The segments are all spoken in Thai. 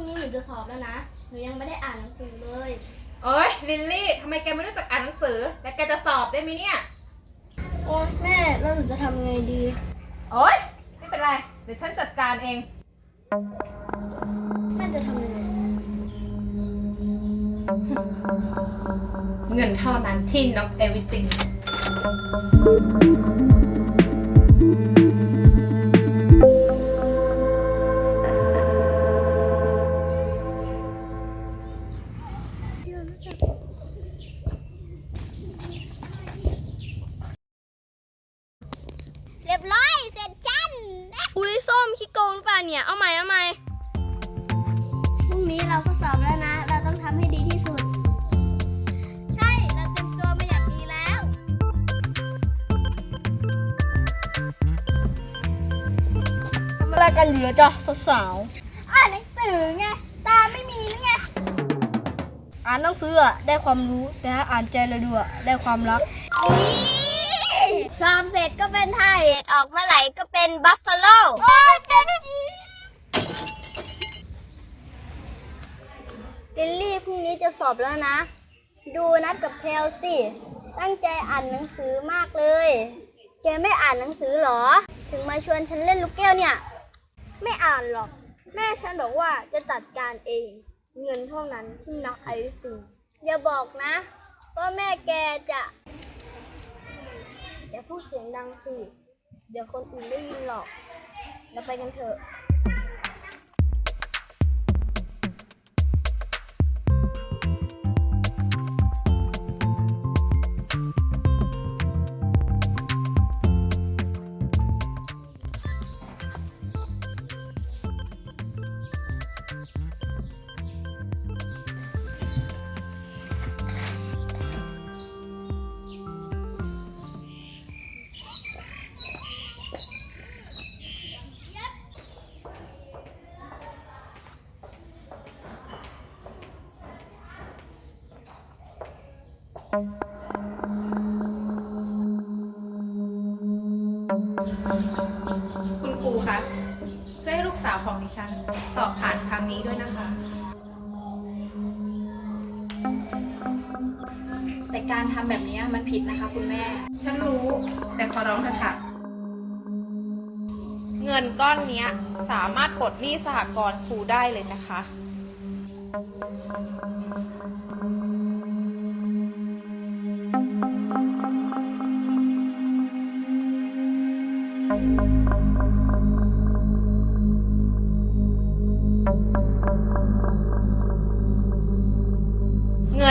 รุ่งนี้หนูจะสอบแล้วนะ หนูยังไม่ได้อ่านหนังสือเลย โอ้ยลินลี่ทำไมแกไม่รู้จักอ่านหนังสือ แล้วแกจะสอบได้ไหมเนี่ย โอ้แม่แล้วหนูจะทำไงดี โอ้ยไม่เป็นไร เดี๋ยวฉันจัดการเอง แม่จะทำยังไงเงินเท่านั้นที่ knock everything เปล่าเนี่ย เอาใหม่เอาใหม่พรุ่งนี้เราก็สอบแล้วนะ เราต้องทำให้ดีที่สุด ใช่ เราเต็มตัวมาอย่างดีแล้ว ทำอะไรกันอยู่แล้วจ้ะสาวๆอ่านหนังสือไง ตาไม่มีหรือไงอ่านหนังสืออะได้ความรู้แต่ถ้าอ่านใจเราดูอะได้ความรัก ซ้อมเสร็จก็เป็นไทยออกเมื่อไหร่ก็เป็นบัฟฟาโลลิลลี่พรุ่งนี้จะสอบแล้วนะ ดูนัดกับเพลสิ ตั้งใจอ่านหนังสือมากเลย แกไม่อ่านหนังสือหรอ ถึงมาชวนฉันเล่นลูกแก้วเนี่ย ไม่อ่านหรอก แม่ฉันบอกว่าจะจัดการเอง เงินเท่านั้นที่นักไอซ์อย่าบอกนะ ว่าแม่แกจะ พูดเสียงดังสิ เดี๋ยวคนอื่นได้ยินหรอก เราไปกันเถอะ คุณครูคะ ช่วยให้ลูกสาวของดิฉัน สอบผ่านครั้งนี้ด้วยนะคะ แต่การทำแบบนี้มันผิดนะคะคุณแม่ ฉันรู้แต่ขอร้องเถอะค่ะ เงินก้อนเนี้ยสามารถปลดหนี้สหกรณ์ครูได้เลยนะคะ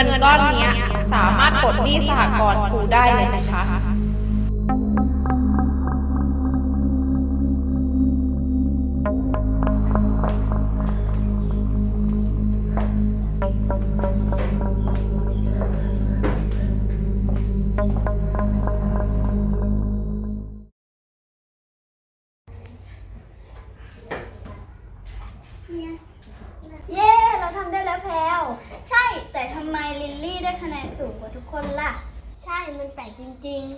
นก้อนนี้สามารถปลดหนี้สหกรณ์ครูได้เลยนะคะ มันแปลกจริง ๆ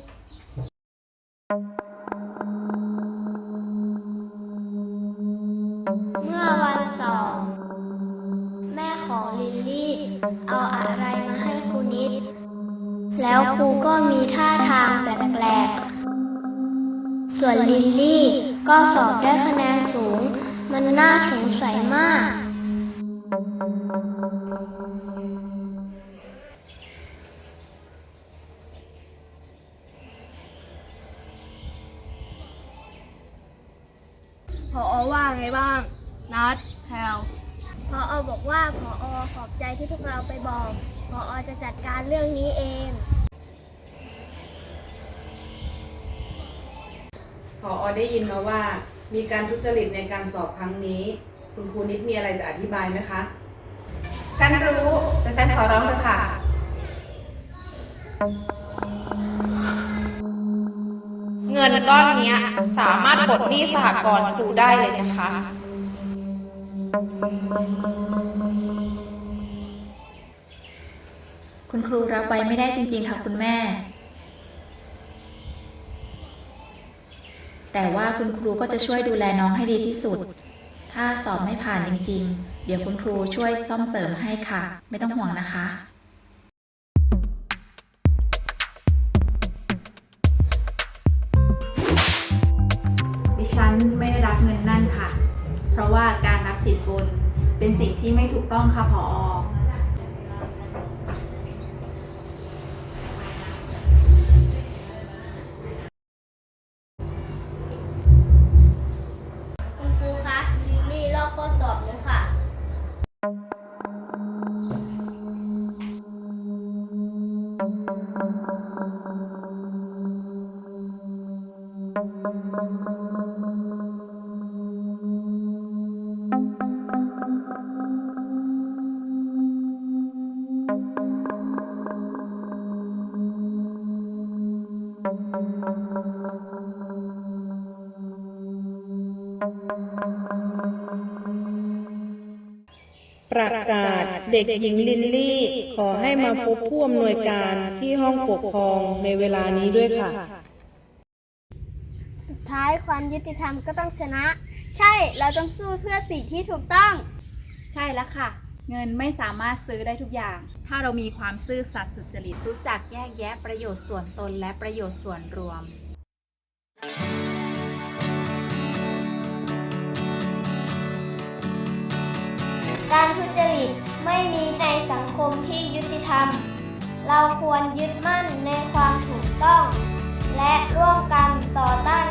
เมื่อวันสอบแม่ของลิลลี่ เอาอะไรมาให้ครูนิด แล้วครูก็มีท่าทางแปลกๆ ส่วนลิลลี่ก็สอบได้คะแนนสูง มันน่าสงสัยมาก ว่าไงบ้าง นัดแพลพออบอกว่าพออขอบใจที่พวกเราไปบอกพออจะจัดการเรื่องนี้เอง พออได้ยินมาว่า มีการทุจริตในการสอบครั้งนี้ คุณครูนิดมีอะไรจะอธิบายไหมคะ ฉันรู้แต่ฉันขอร้องเถอะค่ะ เงินก้อนนี้สามารถปลดหนี้สหกรณ์ครูได้เลยนะคะ คุณครูรับไว้ไม่ได้จริงๆค่ะคุณแม่ แต่ว่าคุณครูก็จะช่วยดูแลน้องให้ดีที่สุด ถ้าสอบไม่ผ่านจริงๆ เดี๋ยวคุณครูช่วยซ่อมเสริมให้ค่ะ ไม่ต้องห่วงนะคะ ฉันไม่ได้รับเงินนั่นค่ะ เพราะว่าการรับสินบนเป็นสิ่งที่ไม่ถูกต้องค่ะผอ ประกาศเด็กหญิงลินลี่ ขอให้มาพบผู้อำนวยการที่ห้องปกครองในเวลานี้ด้วยค่ะ สุดท้ายความยุติธรรมก็ต้องชนะ ใช่เราต้องสู้เพื่อสิ่งที่ถูกต้อง ใช่แล้วค่ะ เงินไม่สามารถซื้อได้ทุกอย่าง ถ้าเรามีความซื่อสัตย์สุจริตรู้จักแยกแยะประโยชน์ส่วนตนและประโยชน์ส่วนรวมกา ยุติธรรม เราควรยึดมั่นในความถูกต้อง และร่วมกันต่อต้าน